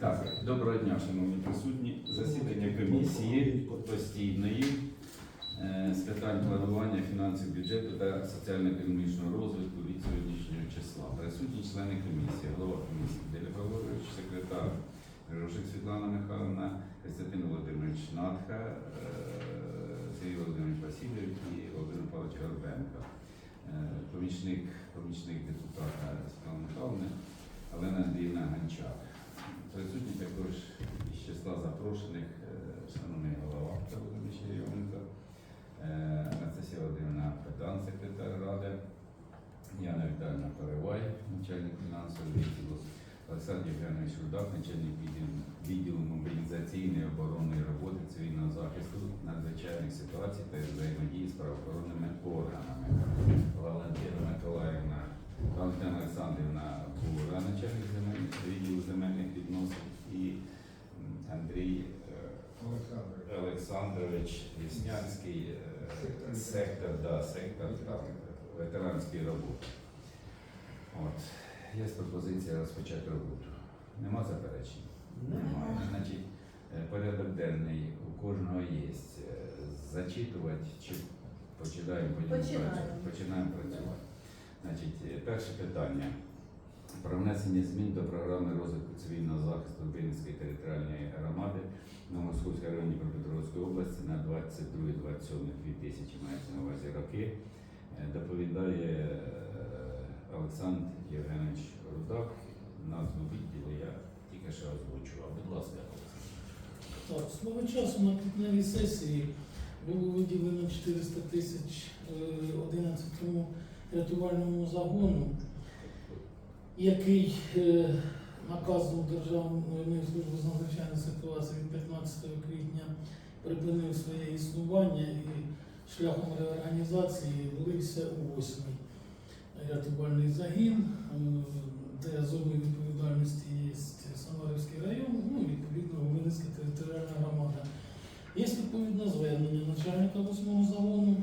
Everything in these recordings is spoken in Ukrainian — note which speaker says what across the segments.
Speaker 1: Так, доброго дня, шановні присутні. Засідання комісії постійної е, з питань планування фінансів бюджету та соціально-економічного розвитку від сьогоднішнього числа. Присутні члени комісії, голова комісії Деля Павлович, секретар Грошик Світлана Михайловна, Костянтин Володимирович Надха, е, Сергій Володимирович Васильович і Володимир Павлович Горбенко. Е, Помічник, помічник депутата Світлана Михайловна Олена Андріївна Гончар. Присутні також із числа запрошених е, шановний голова Черйоменко, е, Анастасія Володимирівна Педан, секретар Ради, Яна Віталіївна Перевай, начальник фінансового відділу, Олександр Євгенович Рудак, начальник відділу мобілізаційної оборонної роботи цивільного захисту надзвичайних ситуацій та взаємодії з правоохоронними органами. Валентина Миколаївна Валентина Олександрівна Бура, начальник земельних відділу земельних відносин, і Андрій е, Олександрович Віснянський, е, сектор, да, сектор ветеранської роботи. От. Є пропозиція розпочати роботу. Нема заперечень? Немає. Значить, е, порядок денний у кожного є. Зачитувати чи починаємо
Speaker 2: Починаємо.
Speaker 1: працювати? Починаємо працювати. Значить, е, перше питання про внесення змін до програми розвитку цивільного захисту Вінницької територіальної громади на Московській районі Дніпропетровської області на 22-27-2000 мається на увазі роки. Е, Доповідає е, Олександр Євгенович Рудак. Назву відділу я тільки що озвучував. Будь ласка, Олександр.
Speaker 3: Так, свого часу на квітневій сесії було виділено 400 тисяч е, 11-му рятувальному загону, який е, наказом Державної служби з надзвичайних ситуацій від 15 квітня припинив своє існування і шляхом реорганізації влився у 8-й рятувальний загін, е, де зоною відповідальності є Самарівський район, ну і відповідно Волинська територіальна громада. Є відповідне звернення начальника 8-го загону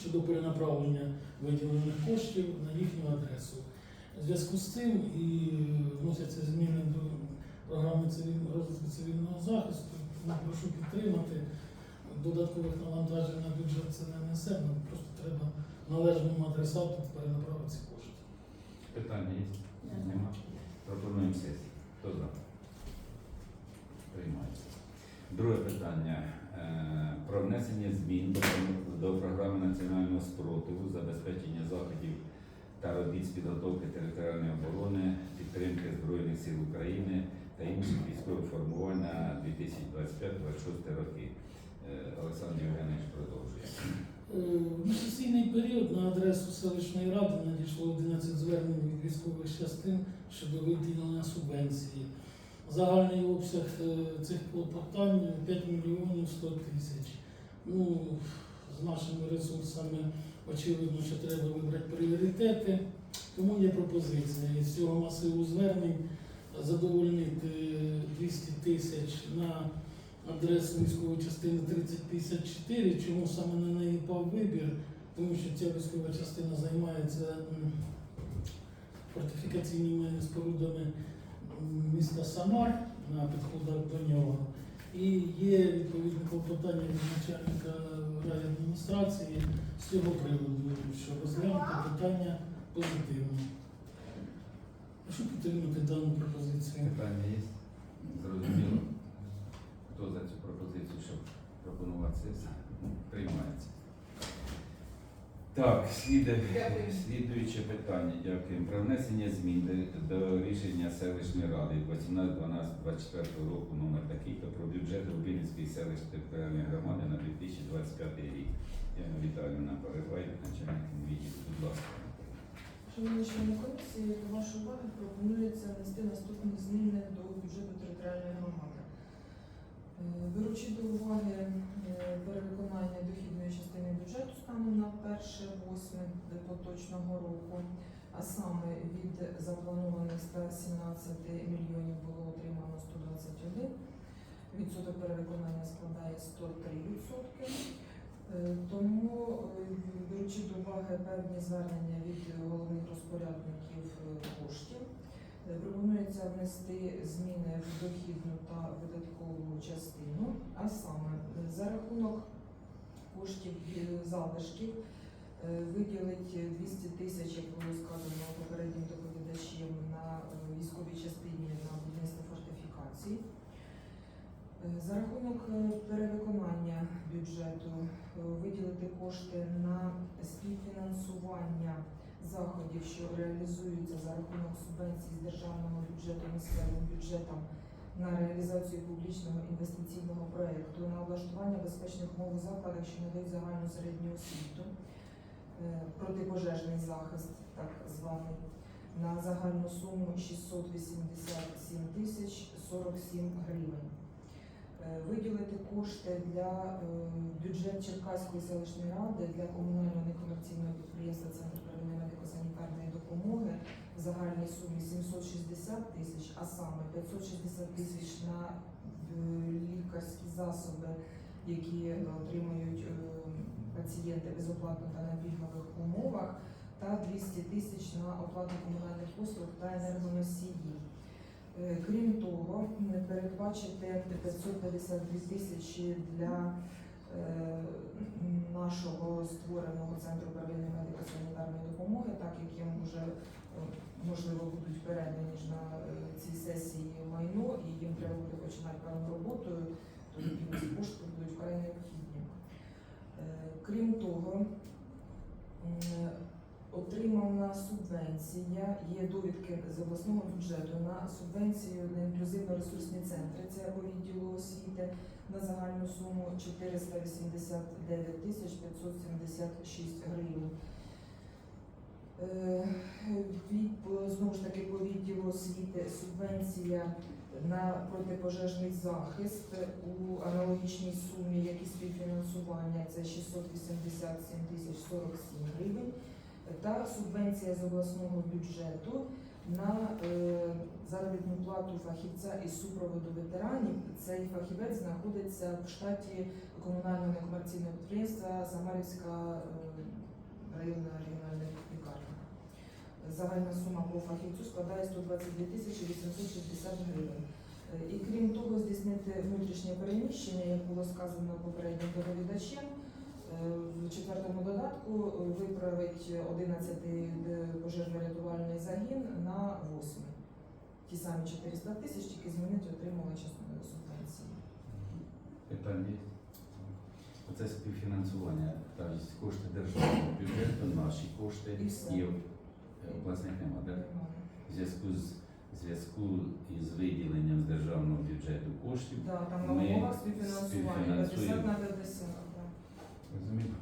Speaker 3: щодо перенаправлення виділених коштів на їхню адресу. У зв'язку з цим і вносяться зміни до програми цивільного розвитку цивільного захисту. Прошу підтримати. Додаткових навантажень на бюджет це не несе, нам просто треба належному адресату перенаправити ці кошти.
Speaker 1: Питання є? Нема. Пропонуємо сесію. Хто за? Приймається. Друге питання. Е, Про внесення змін до, програми національного спротиву, забезпечення заходів та робіт з підготовки територіальної оборони, підтримки Збройних сил України та інших військових формувань на 2025-2026 роки. Е, Олександр Євгенович продовжує.
Speaker 3: Е, В сесійний період на адресу селищної ради надійшло 11 звернень від військових частин щодо виділення субвенції. Загальний обсяг е, цих клопотань 5 мільйонів 100 тисяч. Ну, з нашими ресурсами очевидно, що треба вибрати пріоритети. Тому є пропозиція із цього масиву звернень задовольнити 200 тисяч на адресу військової частини 3054. Чому саме на неї пав вибір? Тому що ця військова частина займається фортифікаційними спорудами міста Самар на підходах до нього. І є відповідне клопотання від начальника райадміністрації з цього приводу, що розглянути питання позитивно. Прошу підтримати дану пропозицію.
Speaker 1: Питання є? Зрозуміло. Хто за цю пропозицію, щоб пропонувати? Ну, Приймається. Так, сліде, слідуюче питання, дякую. Про внесення змін до, рішення селищної ради від 18.12.24 року номер такий, то про бюджет Рубинської селищної територіальної громади на 2025 рік. Яна Віталіївна Перебай, начальник відділу. Будь ласка.
Speaker 4: Шановні члени комісії, до вашої уваги пропонується внести наступні зміни до бюджету територіальної громади. Е, Беручи до уваги е, перевиконання дохідної частини бюджету станом на 1.8 поточного року, а саме від запланованих 117 мільйонів було отримано 121, відсоток перевиконання складає 103 відсотки. Е, Тому, беручи до уваги певні звернення від головних розпорядників Е, Пропонується внести зміни в дохідну та видаткову частину, а саме е, за рахунок коштів е, залишків е, виділить 200 тисяч, як було сказано попереднім доповідачем, на е, військовій частині на будівництво фортифікацій. Е, За рахунок е, перевиконання бюджету е, виділити кошти на співфінансування заходів, що реалізуються за рахунок субвенцій з державного бюджету місцевим бюджетам на реалізацію публічного інвестиційного проєкту, на облаштування безпечних умов у закладах, що надають загальну середню освіту, е, протипожежний захист, так званий, на загальну суму 687 тисяч 47 гривень. Е, Виділити кошти для е, бюджет Черкаської селищної ради для комунального некомерційного підприємства Центр первинної медико-санітарної допомоги в загальній сумі 760 тисяч, а саме 560 тисяч на е, лікарські засоби, які е, отримують е, пацієнти безоплатно та на пільгових умовах, та 200 тисяч на оплату комунальних послуг та енергоносії. Крім того, передбачити 552 тисячі для нашого створеного центру первинної допомоги, так як їм вже е, можливо будуть передані ж на е, цій сесії майно, і їм треба буде починати певну роботу, то ці кошти будуть вкрай необхідні. Е, Крім того, отримана субвенція, є довідки з обласного бюджету на субвенцію на інклюзивно-ресурсні центри, це по відділу освіти на загальну суму 489 тисяч 576 гривень. Е, від- Знову ж таки, по відділу освіти субвенція на протипожежний захист у аналогічній сумі, як і співфінансування, це 687 тисяч 47 гривень та субвенція з обласного бюджету на е, заробітну плату фахівця із супроводу ветеранів. Цей фахівець знаходиться в штаті комунального некомерційного підприємства Самарівська е, районна регіональна. Загальна сума по фахівцю складає 122 тисячі 860 гривень. Е, І крім того, здійснити внутрішнє переміщення, як було сказано попереднім доповідачем, Е, В четвертому додатку виправить 11 пожежно-рятувальний загін на 8. Ті самі 400 тисяч, тільки змінити частину субвенції.
Speaker 1: Питання є? Оце співфінансування, тобто кошти державного бюджету, наші кошти
Speaker 4: І
Speaker 1: обласних нема, так? В зв'язку з в зв'язку із виділенням з державного бюджету коштів.
Speaker 4: Да, там на
Speaker 1: Ми
Speaker 4: умовах співфінансування 50 на 50. да.
Speaker 1: Розумію?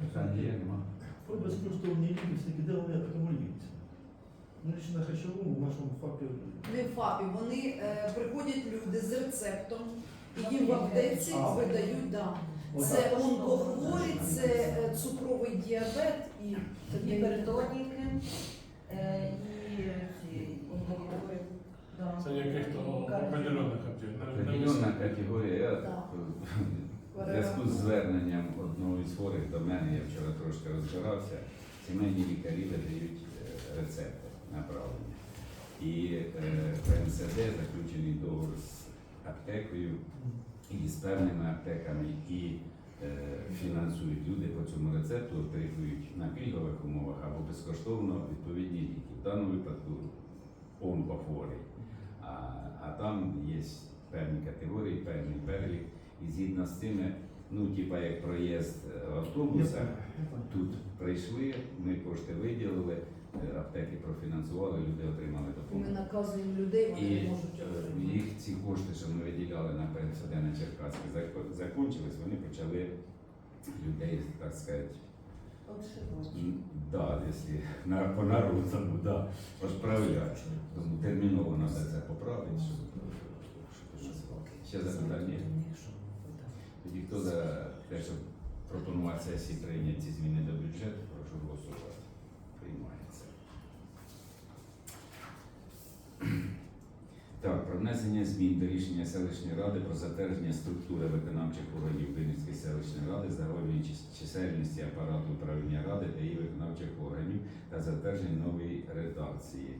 Speaker 1: Питання є, нема?
Speaker 2: Про безкоштовні де вони акумулюються? Ну, лично на харчовому в нашому ФАПі
Speaker 5: Не в ФАПі, вони е, приходять люди з рецептом, і їм в аптеці видають да. Це онкохворі, це е, цукровий діабет і
Speaker 6: гіпертоніки е, і ці онкохворі.
Speaker 7: Це яких-то не- не
Speaker 1: Определенна категорія. Я
Speaker 5: Так.
Speaker 1: в зв'язку з зверненням одного із хворих до мене, я вчора трошки розбирався, сімейні лікарі видають е, рецепти направлення. І е, ПНСД заключений договор з аптекою і з певними аптеками, і фінансують люди по цьому рецепту, отримують на пільгових умовах або безкоштовно відповідні ліки. В даному випадку онкохворий. А, а там є певні категорії, певний перелік. І згідно з цими, ну, типа як проїзд е, автобуса, тут прийшли, ми кошти виділили, е, аптеки профінансували, люди отримали допомогу.
Speaker 5: ми наказуємо людей, вони
Speaker 1: І
Speaker 5: не можуть
Speaker 1: е,
Speaker 5: отримати.
Speaker 1: їх ці кошти, що ми виділяли на ПНСД на Черкаській, закінчились, вони почали людей, так сказати, да, якщо на, по народному, да, розправляти. Тому терміново треба це поправити, щоб ще запитання. Тоді хто за те, щоб пропонувати сесії прийняти ці зміни до бюджету, прошу голосувати. Приймається. Так, про внесення змін до рішення селищної ради про затвердження структури виконавчих органів Винницької селищної ради, загальної чисельності апарату управління ради та її виконавчих органів та затвердження нової редакції.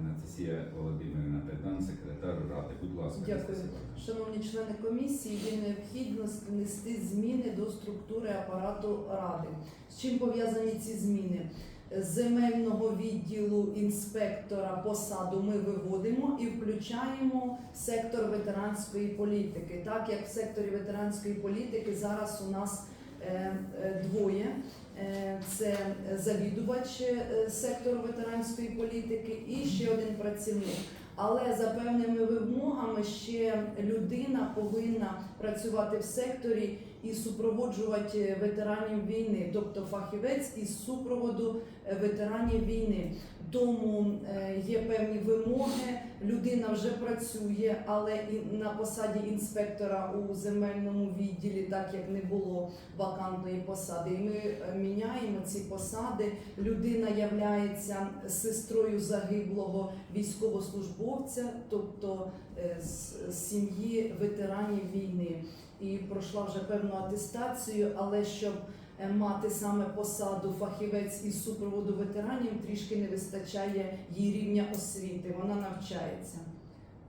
Speaker 1: Анастасія Володимирівна Педан, секретар ради. Будь ласка,
Speaker 5: Дякую.
Speaker 1: Анастасія
Speaker 5: Шановні члени комісії, є необхідність внести зміни до структури апарату ради. З чим пов'язані ці зміни? Земельного відділу інспектора посаду ми виводимо і включаємо сектор ветеранської політики. Так як в секторі ветеранської політики зараз у нас е, е, двоє. Е, Це завідувач сектору ветеранської політики і ще один працівник. Але за певними вимогами ще людина повинна працювати в секторі і супроводжувати ветеранів війни, тобто фахівець із супроводу е, ветеранів війни. Тому е, є певні вимоги. Людина вже працює, але і на посаді інспектора у земельному відділі, так як не було вакантної посади. І ми е, міняємо ці посади. Людина являється сестрою загиблого військовослужбовця, тобто е, з сім'ї ветеранів війни, і пройшла вже певну атестацію, але щоб е, мати саме посаду фахівець із супроводу ветеранів, трішки не вистачає їй рівня освіти. Вона навчається,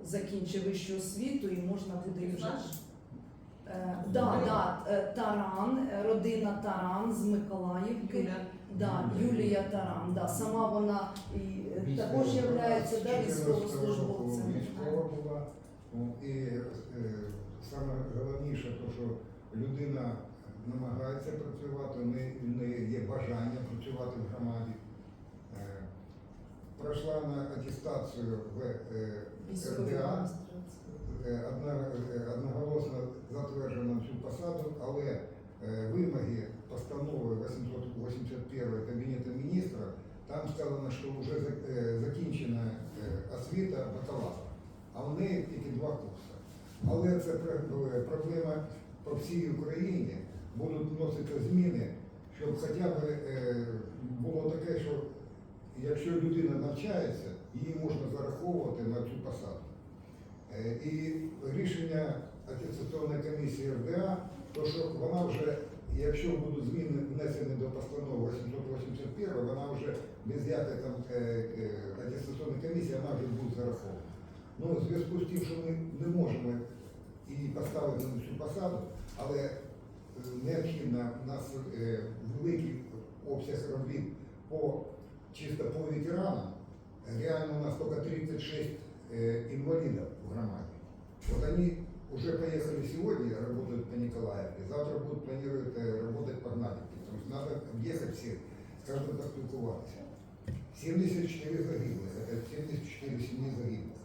Speaker 5: закінчить вищу освіту і можна буде вже. Е, да, да, е, Таран, родина Таран з Миколаївки. Да, Юлія Таран, да, сама вона і також є військовослужбовцем.
Speaker 8: Військова була. І е, саме головніше, то, що людина намагається працювати, в неї- є бажання працювати в громаді. Е, Пройшла на атестацію в е, РДА, е, одна- одноголосно затверджено цю посаду, але вимоги постанови 881 Кабінету міністра, там сказано, що вже закінчена освіта бакалавра, а в неї тільки два курси. Але це проблема по всій Україні. Будуть вносити зміни, щоб хоча б е, було таке, що якщо людина навчається, її можна зараховувати на цю посаду. Е, І рішення атестаційної комісії РДА, то що вона вже, якщо будуть зміни внесені до постанови 881, вона вже без якої там е, атестаційної комісії, вона вже буде зарахована. Ну, в зв'язку з тим, що ми не можемо її поставити на цю посаду, але е, необхідно у нас е, великий обсяг робіт по чисто по ветеранам. Реально у нас только 36 э, инвалидов в громаде. Вот они уже поехали сегодня, работают по Николаевке, завтра будут планируют э, работать по Гнатовке. То есть надо объехать всех, с каждым поспілкуватися. 74 загиблых, это 74 семьи загиблых.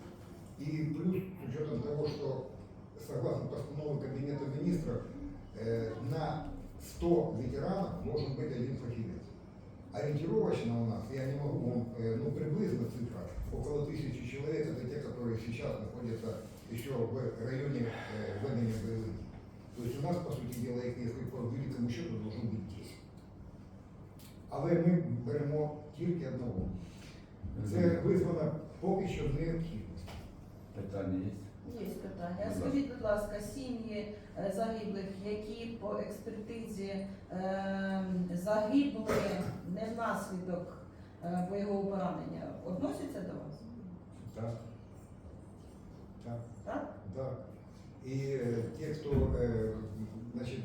Speaker 8: И плюс, с учетом того, что согласно постанове Кабинета министров, э, на 100 ветеранов должен быть один фахивец. Ориентировочно у нас, я не могу вам, э, ну приблизно цифра, около тысячи человек, это те, которые сейчас находятся еще в районе э, ведения боевых. дій. То есть у нас, по сути дела, их, если по великому счету, должно быть 10. Але ми беремо тільки одного. Це визвано поки що необхідність.
Speaker 1: Питання є?
Speaker 6: Є питання.
Speaker 1: Будь ласка.
Speaker 6: Скажіть, будь ласка, сім'ї е, загиблих, які по експертизі е, загибли не внаслідок е, бойового поранення, відносяться до вас?
Speaker 8: Так. Так.
Speaker 6: Так?
Speaker 8: Да. И э, те, кто, э, значит,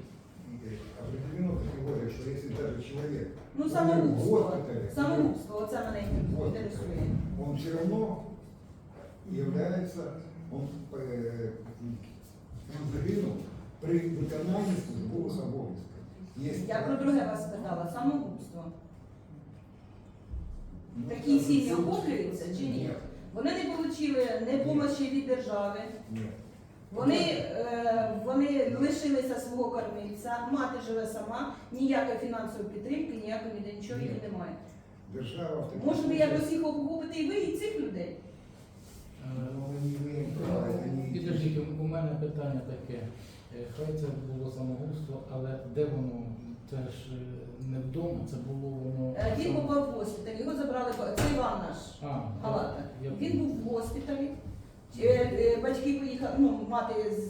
Speaker 8: э, определено категория, что если даже человек
Speaker 6: Ну,
Speaker 8: умер в
Speaker 6: самогубство.
Speaker 8: госпитале,
Speaker 6: Самогубство, оце мене
Speaker 8: в
Speaker 6: інтересує.
Speaker 8: госпитале, он все равно является, он, э, он загинул при виконанні службових обов'язків.
Speaker 6: Я про друге вас спитала, самогубство.
Speaker 8: Ну,
Speaker 6: Такі
Speaker 8: це-
Speaker 6: сім'ї
Speaker 8: це-
Speaker 6: охоплюються чи ні? Вони не отримали ні допомоги від держави.
Speaker 8: Ні.
Speaker 6: Вони, е, вони лишилися свого кормильця, мати живе сама, ніякої фінансової підтримки, ніякої ніде нічого її немає.
Speaker 8: Держава в
Speaker 6: Може ви
Speaker 8: случае-
Speaker 6: якось їх охопите і ви, і цих людей?
Speaker 9: Підождіть, у- мене питання таке. Е, Хай це було самогубство, але де воно? Це ж е, не вдома, це було воно.
Speaker 6: Е, Він попав в госпіталь, його забрали, це Іван наш.
Speaker 9: А,
Speaker 6: Галата.
Speaker 9: я- я
Speaker 6: Він був в госпіталі. Е, е, Батьки поїхали, ну, мати з,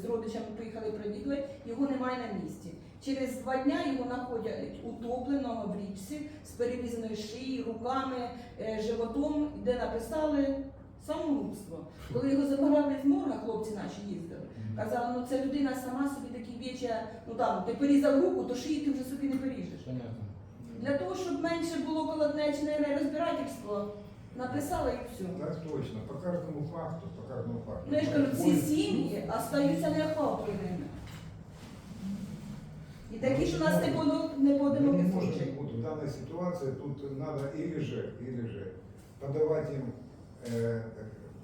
Speaker 6: з родичами поїхали провідувати, його немає на місці. Через два дня його знаходять утопленого в річці з перерізаною шиєю, руками, е, животом, де написали самогубство. Коли його забирали з морга, хлопці наші їздили. Казали, ну це людина сама собі такі віча, ну там ти порізав руку, то шиї ти вже собі не поріжеш.
Speaker 9: Понятно.
Speaker 6: Для того, щоб менше було колоднечне розбирательство, написали і все.
Speaker 8: Так точно, по каждому факту, по каждому факту.
Speaker 6: Ну я ж кажу, ці сім'ї остаються неохопленими. І такі ж у нас не було не
Speaker 8: Мы не
Speaker 6: поодинокі
Speaker 8: можем
Speaker 6: случаї.
Speaker 8: вот в данной ситуации тут надо или же, или же подавать им, э,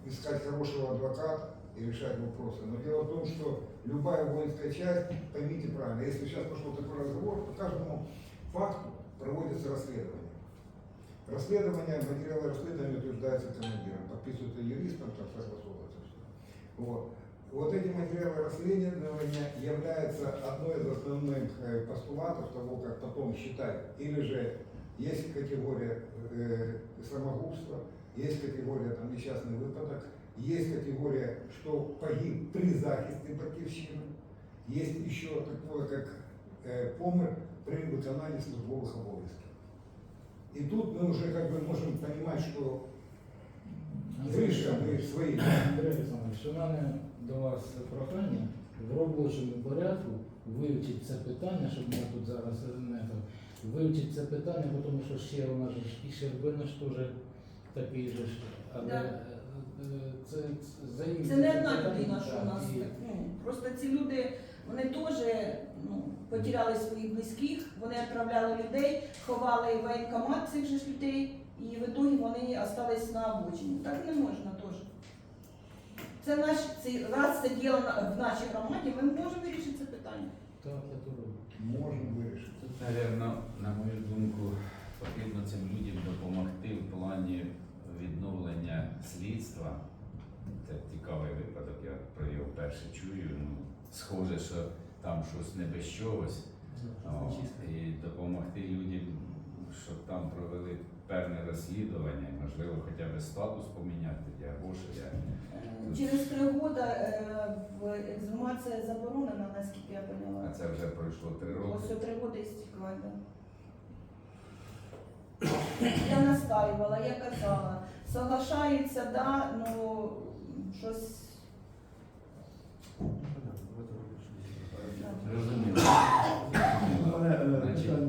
Speaker 8: искать хорошего адвоката и решать вопросы. Но дело в том, что любая воинская часть, поймите правильно, если сейчас пошел такой разговор, по каждому факту проводится расследование. Расследование, материалы расследования утверждаются командиром, подписывается юристом, там согласовывается все. Вот. Вот эти материалы расследования являются одной из основных э, постулатов того, как потом считать. Или же есть категория э, самогубства, есть категория там, несчастный выпадок, есть категория, что погиб при захисте батьківщины, есть еще такое, как э, помер при виконании службовых обов'язків. И тут мы уже как бы можем понимать, что выше мы свои.
Speaker 9: Андрій Олександрович, у мене до вас прохання в робочому порядку вивчити це питання, щоб ми тут зараз не то, вивчити це питання, бо тому що ще у нас же ж і Щербина ж теж такий же ж, але
Speaker 6: Да.
Speaker 9: е, е, це, це займіться
Speaker 6: Це не одна людина, що
Speaker 9: так,
Speaker 6: у нас
Speaker 9: і-
Speaker 6: так. Ну, просто ці люди, вони теж ну, потеряли своїх близьких, вони відправляли людей, ховали в воєнкомат цих же ж людей, і в итоге вони остались на обочині. Так не можна теж. Це наш це, раз це діло на- в нашій громаді, ми можемо вирішити це питання.
Speaker 9: Так, я то роблю.
Speaker 8: Можем вирішити.
Speaker 1: Тут, напевно, на мою думку, потрібно цим людям допомогти в плані відновлення слідства. Це цікавий випадок, я про його вперше чую. Ну, схоже, що там щось не без чогось. О, і допомогти людям, щоб там провели певне розслідування, можливо, хоча б статус поміняти, або що я.
Speaker 6: Через три роки е, в ексгумація заборонена, наскільки я
Speaker 1: А це вже пройшло три роки.
Speaker 6: Ось три роки да. Я настаювала, я казала, соглашаються, да, ну щось.
Speaker 2: Е,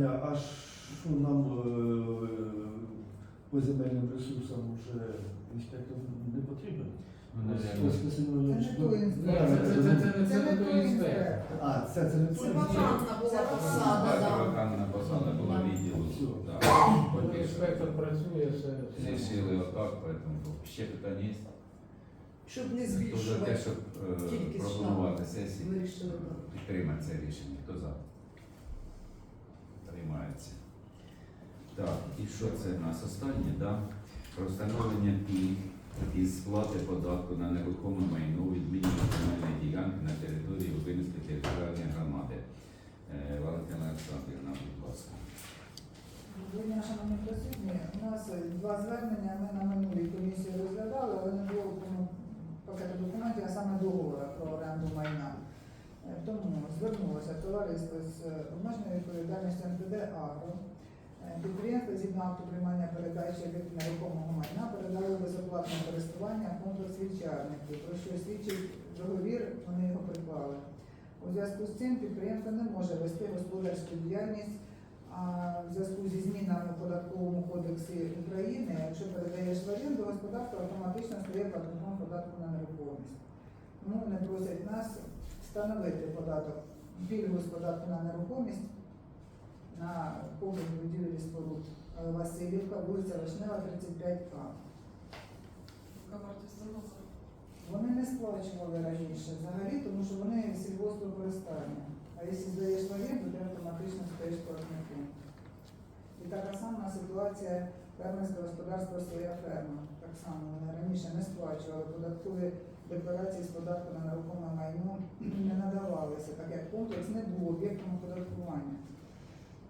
Speaker 2: питання, а що нам е, по земельним ресурсам вже інспектор не потрібен?
Speaker 1: Ну, наверно,
Speaker 2: ось
Speaker 10: Це не той інспектор.
Speaker 9: це, це, це, це, це,
Speaker 10: Це
Speaker 9: не
Speaker 10: не
Speaker 9: той інспектор.
Speaker 2: А, це, це не
Speaker 5: Це
Speaker 2: той
Speaker 5: вакантна була посада, да.
Speaker 1: вакантна посада була відділу.
Speaker 9: Інспектор працює, все. все
Speaker 1: Рішили отак, поэтому ще питання є.
Speaker 5: Щоб не
Speaker 1: Хто за те,
Speaker 5: збільшувати.
Speaker 1: щоб е,
Speaker 5: Кількість
Speaker 1: пропонувати сесії,
Speaker 5: Вирішили, так.
Speaker 1: підтримати це рішення. Хто за? Приймається. Так, і що це в нас останнє, да? Про встановлення пільг із сплати податку на нерухоме майно від мінімум ділянки на території Лубинської територіальної громади. Е, Валентина Олександрівна, будь ласка.
Speaker 10: Дня, шановні присутні. У нас два звернення ми на минулій комісії розглядали, але не було пакету документів, а саме договора про оренду майна. Е, Тому звернулося товариство з е, обмеженою відповідальністю НПД «Агро». Е, Підприємство згідно акту приймання передачі від нерухомого майна передали безоплатне користування комплекс вівчарників, про що свідчить договір, вони його придбали. У зв'язку з цим підприємство не може вести господарську діяльність в зв'язку зі змінами в податковому кодексі України, якщо передаєш в оренду, господарство автоматично стає платником податку на нерухомість. Тому вони просять нас встановити податок пільгу з податку на нерухомість на комплекс будівлі споруд Васильівка, вулиця Вишнева, 35А.
Speaker 4: Яка вартість заносу?
Speaker 10: Вони не сплачували раніше взагалі, тому що вони сільгоспвикористання. А якщо здаєш в оренду, ти автоматично стаєш платником. І така сама ситуація фермерське господарство своя ферма. Так само вони раніше не сплачували податкові декларації з податку на нерухоме майно не надавалися, так як комплекс не був об'єктом оподаткування.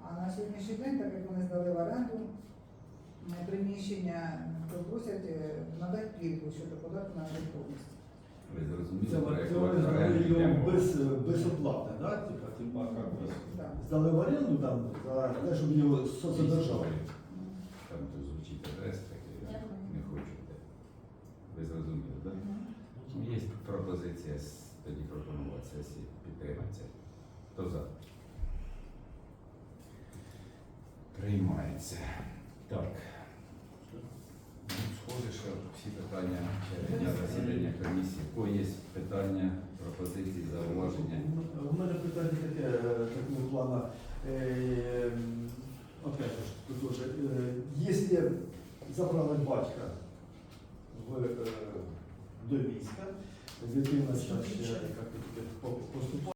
Speaker 10: А на сьогоднішній день, так як вони здали в оренду приміщення, то просять е, надати пільгу щодо податку на нерухомість.
Speaker 1: Ви зрозуміли, мова?
Speaker 2: без, безоплатно, да? Типа, типа, как би, здали в оренду там, за те, щоб його содержали.
Speaker 1: Там то звучить адрес, так я не хочу. Ви зрозуміли, так? Є пропозиція тоді пропонувати сесії підтриматися. Хто за? Приймається. Так. Ну, всі питання ще дня засідання комісії. У кого є питання, пропозиції, зауваження?
Speaker 2: У мене питання таке, е, такого плана. Е, Опять же, тут уже, е, якщо забрали батька в, е, до війська, дитина зараз ще як, поступає.